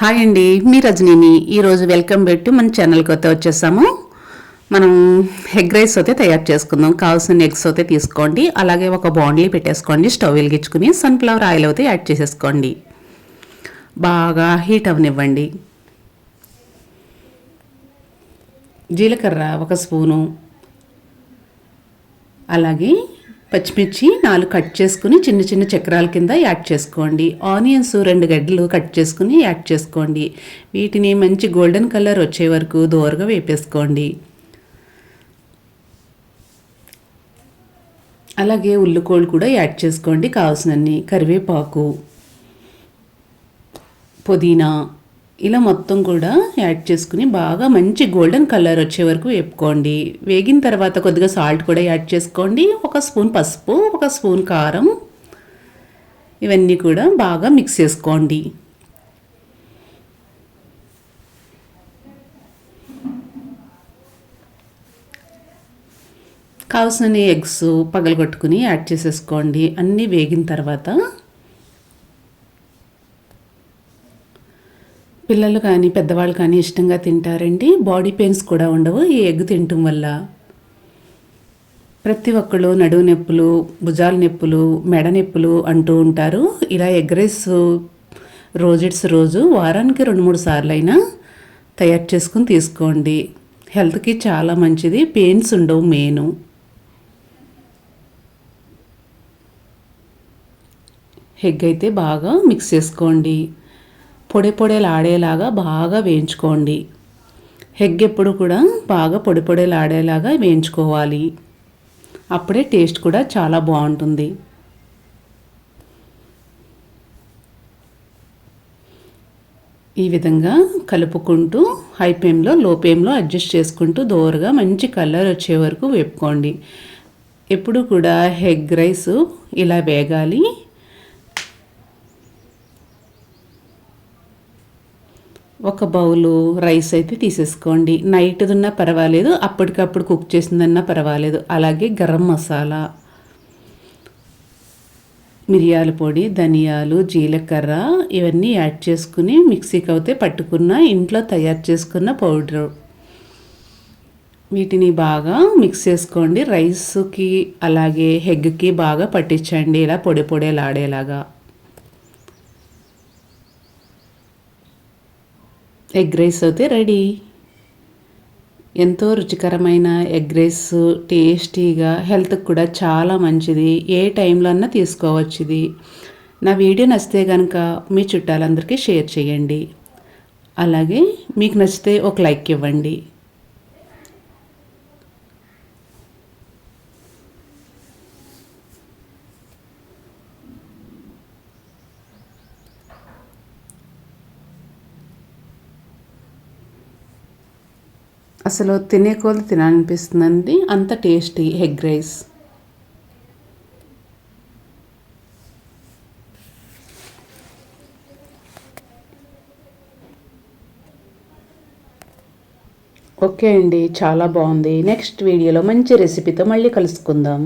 Hi అండి మీ రజనీని ఈరోజు welcome పెట్టి మన ఛానల్కి అయితే వచ్చేసాము. మనం ఎగ్ రైస్ అయితే తయారు చేసుకుందాం. కావాల్సిన ఎగ్స్ అయితే తీసుకోండి. అలాగే ఒక బాండ్లీ పెట్టేసుకోండి. స్టవ్ వెలిగించుకుని సన్ఫ్లవర్ ఆయిల్ అయితే యాడ్ చేసేసుకోండి. బాగా హీట్ అవనివ్వండి. జీలకర్ర ఒక స్పూను. అలాగే పచ్చిమిర్చి నాలుగు కట్ చేసుకుని చిన్న చిన్న చక్రాల కింద యాడ్ చేసుకోండి. ఆనియన్స్ రెండు గడ్డలు కట్ చేసుకుని యాడ్ చేసుకోండి. వీటిని మంచి గోల్డెన్ కలర్ వచ్చే వరకు దోరగా వేపేసుకోండి. అలాగే ఉల్లికోళ్ళు కూడా యాడ్ చేసుకోండి. కావాల్సినన్ని. కరివేపాకు పుదీనా ఇలా మొత్తం కూడా యాడ్ చేసుకుని బాగా మంచి గోల్డెన్ కలర్ వచ్చే వరకు వేపుకోండి. వేగిన తర్వాత కొద్దిగా సాల్ట్ కూడా యాడ్ చేసుకోండి. ఒక స్పూన్ పసుపు ఒక స్పూన్ కారం ఇవన్నీ కూడా బాగా మిక్స్ చేసుకోండి. కావలసిన ఎగ్స్ పగలగొట్టుకుని యాడ్ చేసేసుకోండి. అన్నీ వేగిన తర్వాత పిల్లలు కానీ పెద్దవాళ్ళు కానీ ఇష్టంగా తింటారండి. బాడీ పెయిన్స్ కూడా ఉండవు. ఈ ఎగ్ తినటం వల్ల ప్రతి ఒక్కళ్ళు నడువు నొప్పులు భుజాల నొప్పులు మెడ నొప్పులు అంటూ ఉంటారు. ఇలా ఎగ్ రైస్ రోజెట్స్ రోజు వారానికి రెండు మూడు సార్లు అయినా తయారు చేసుకుని తీసుకోండి. హెల్త్కి చాలా మంచిది. పెయిన్స్ ఉండవు మెయిన్. ఎగ్ అయితే బాగా మిక్స్ చేసుకోండి. పొడి పొడేలాడేలాగా బాగా వేయించుకోండి. హెగ్ ఎప్పుడు కూడా బాగా పొడి పొడేలాడేలాగా వేయించుకోవాలి. అప్పుడే టేస్ట్ కూడా చాలా బాగుంటుంది. ఈ విధంగా కలుపుకుంటూ హై ఫ్లేమ్లో లో ఫ్లేమ్లో అడ్జస్ట్ చేసుకుంటూ దోరగా మంచి కలర్ వచ్చే వరకు వేపుకోండి. ఎప్పుడు కూడా ఎగ్ రైస్ ఇలా వేగాలి. ఒక బౌలు రైస్ అయితే తీసేసుకోండి. నైట్ ఉన్నా పర్వాలేదు అప్పటికప్పుడు కుక్ చేసిందన్నా పర్వాలేదు. అలాగే గరం మసాలా మిరియాల పొడి ధనియాలు జీలకర్ర ఇవన్నీ యాడ్ చేసుకుని మిక్సీకి అయితే పట్టుకున్న ఇంట్లో తయారు చేసుకున్న పౌడర్. వీటిని బాగా మిక్స్ చేసుకోండి. రైస్కి అలాగే హెగ్కి బాగా పట్టించండి. ఇలా పొడి పొడిలాడేలాగా. ఎగ్ రైస్ అయితే రెడీ. ఎంతో రుచికరమైన ఎగ్ రైస్ టేస్టీగా హెల్త్కి కూడా చాలా మంచిది. ఏ టైంలో అన్నా తీసుకోవచ్చు ఇది. నా వీడియో నచ్చితే కనుక మీ చుట్టాలందరికీ షేర్ చేయండి. అలాగే మీకు నచ్చితే ఒక లైక్ ఇవ్వండి. అసలు తినే కొలు తినాలనిపిస్తుందండి? అంత టేస్టీ ఎగ్ రైస్. ఓకే అండి చాలా బాగుంది. నెక్స్ట్ వీడియోలో మంచి రెసిపీతో మళ్ళీ కలుసుకుందాం.